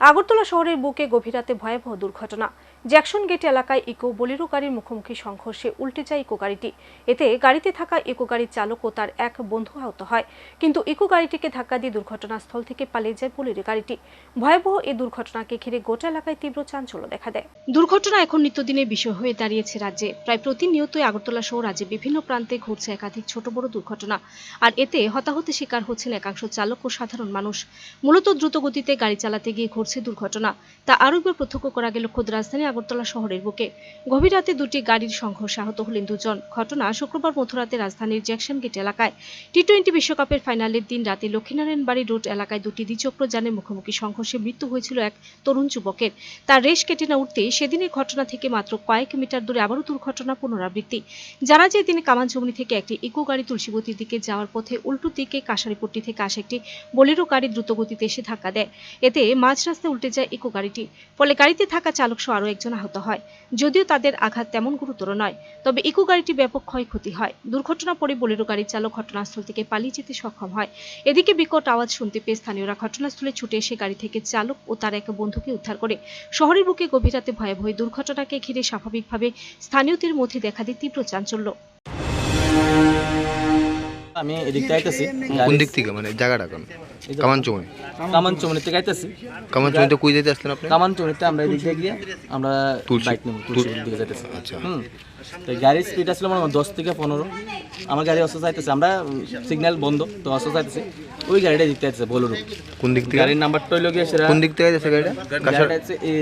আগরতলা শহরের বুকে গভীর রাতে ভয়াবহ দুর্ঘটনা। জ্যাকসন গেট এলাকায় ইকো বোলেরো গাড়ির মুখোমুখি সংঘর্ষে উল্টে যায় ইকো গাড়িটি। এতে গাড়িতে থাকা ইকো গাড়ির চালক ও তার এক বন্ধু আহত হয়। কিন্তু ইকো গাড়িটিকে ধাক্কা দিয়ে দুর্ঘটনাস্থল থেকে পালিয়ে যায় বোলেরো গাড়িটি। ভয়াবহ এই দুর্ঘটনাকে ঘিরে গোটা এলাকায় তীব্র চাঞ্চল্য দেখা দেয়। দুর্ঘটনা এখন নিত্যদিনের বিষয় হয়ে দাঁড়িয়েছে রাজ্যে। প্রায় প্রতিনিয়তই আগরতলা সহ রাজ্যে বিভিন্ন প্রান্তে ঘটছে একাধিক ছোট বড় দুর্ঘটনা। আর এতে হতাহতের শিকার হচ্ছেন একাংশ চালক ও সাধারণ মানুষ। মূলত দ্রুত গতিতে গাড়ি চালাতে গিয়ে ঘটছে দুর্ঘটনা। তা আরও একবার প্রত্যক্ষ করা গেল খোদ রাজধানী আগরতলা শহরের বুকে। গভীর রাতে দুটি গাড়ির সংঘর্ষে আহত হলেন দুজন। ঘটনা শুক্রবার মধ্যরাতে রাজধানীর জ্যাকসন গেট এলাকায়। টি টোয়েন্টি বিশ্বকাপের ফাইনালের দিন রাতে লক্ষ্মীনারায়ণ বাড়ি রোড এলাকায় দুটি দ্বিচক্র যানের মুখোমুখি সংঘর্ষে মৃত্যু হয়েছিল এক তরুণ যুবকের। তার রেশ কেটে না উঠতে সেদিনের ঘটনা থেকে মাত্র কয়েক মিটার দূরে আবারও দুর্ঘটনা পুনরাবৃত্তি। জানা যায়, তিনি কামানজমনি থেকে একটি ইকো গাড়ি তুলসীবতীর দিকে যাওয়ার পথে উল্টো দিকে কাশারিপট্টি থেকে আসা একটি বোলেরো গাড়ি দ্রুতগতিতে এসে ধাক্কা দেয়। এতে মাঝ রাস্তায় উল্টে যায় ইকো গাড়িটি। ফলে গাড়িতে থাকা চালক সহ আরও একজন আহত হয়। যদিও তাদের আঘাত তেমন গুরুতর নয়, তবে ইকো গাড়িটি ব্যাপক ক্ষয়ক্ষতি হয়। দুর্ঘটনা পরে বোলেরো গাড়ির চালক ঘটনাস্থল থেকে পালিয়ে যেতে সক্ষম হয়। এদিকে বিকট আওয়াজ শুনতে পেয়ে স্থানীয়রা ঘটনাস্থলে ছুটে এসে গাড়ি থেকে চালক ও তার এক বন্ধুকে উদ্ধার করে। শহরের বুকে গভীর রাতে ভয়াবহ দুর্ঘটনাকে ঘিরে স্বাভাবিকভাবে স্থানীয়দের মধ্যে দেখা দেয় তীব্র চাঞ্চল্য। আমি এদিকটা আইতেছি। কোন দিক থেকে? মানে জায়গাটা কোন? কামান চৌমনি কামান চমনির থেকে আইতেছি। কামান চৌমনিতে কুই যেতে আসলেন আপনি? কামান চমনিতে আমরা এদিক দিয়ে গিয়ে আমরা বাইক নেব তুলসীর দিকে যাইতেছি। আচ্ছা। হুম। তো গাড়ির স্পিড আসলে মনে দশ থেকে পনেরো। আমার গাড়ি অস্ত চাইতেছে আমরা সিগন্যাল বন্ধ তো অস্ত চাইতেছে ওই গাড়িটা দিকতে আইতেছে বলুন কোন দিক থেকে? গাড়ির নাম্বারটা হইল গিয়ে সেটা কোন দিক থেকে যাচ্ছে গাড়িটা? গাড়িটা হচ্ছে এই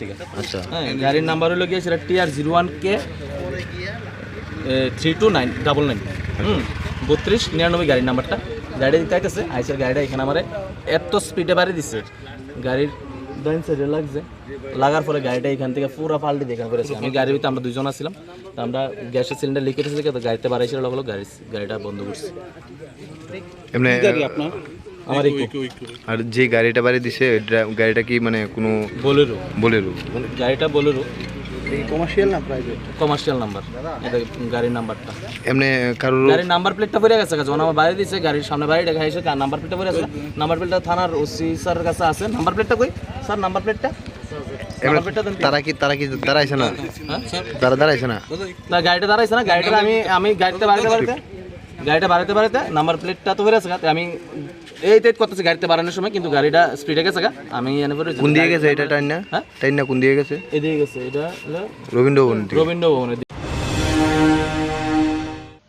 থেকে আচ্ছা। হ্যাঁ গাড়ির নাম্বার হলো গিয়ে সেটা TR zero one K three two nine double nine hmm. বত্রিশ নিরানব্বই গাড়ির নাম্বারটা। গাড়ি দিতে আইতেছে আইসের গাড়িটা এখানে আমার এত স্পিডে বাড়ি দিচ্ছে গাড়ির ডাইন সাইডে লাগছে। লাগার পরে গাড়িটা এখান থেকে পুরো পাল্টে দিয়ে এখানে করেছে। আমি গাড়ির ভিতরে আমরা দুজন আসছিলাম তো আমরা গ্যাসের সিলিন্ডার লিক করেছি তো গাড়িতে বাড়াইছিল লগলো গাড়ি গাড়িটা বন্ধ করছি। এমনি আপনার? আমার আর যে গাড়িটা বাড়ি দিছে গাড়িটা কি মানে কোনো বলেরো। বলেরো? গাড়িটা বলেরো। কমার্শিয়াল না প্রাইভেট কমার্শিয়াল নাম্বার এটা গাড়ির নাম্বারটা এমনি কারোর গাড়ির নাম্বার প্লেটটা পড়ে গেছে যখন আমার বাইরে দিছে গাড়ির সামনে বাইরে দেখা এসে নাম্বার প্লেটটা পড়ে আছে নাম্বার প্লেটটা থানার ওসি স্যারের কাছে আছে। নাম্বার প্লেটটা কই? স্যার নাম্বার প্লেটটা। তারা কি তারা কি দাঁড়াইছে না? হ্যাঁ? তারা দাঁড়াইছে না? না গাড়িটা দাঁড়াইছে না গাড়িটা আমি আমি গাড়িতে বাড়িতে বাড়িতে গাড়িটা বাড়াতে বাড়াতে নাম্বার প্লেটটা তো হয়ে আছে গা, আমি এই টেট করতেছি গাড়িতে বাড়ানোর সময় কিন্তু গাড়িটা স্পিডে গেছে গা। আমি এনে পরে কোন দিয়ে গেছে এটা টাইন? না হ্যাঁ? টাইন না কোন দিয়ে গেছে? এদিকে গেছে এটা হলো রবীন্দ্র ভবন রবীন্দ্র ভবনের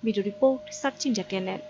ভিডিও রিপোর্ট সার্চ চ্যানেল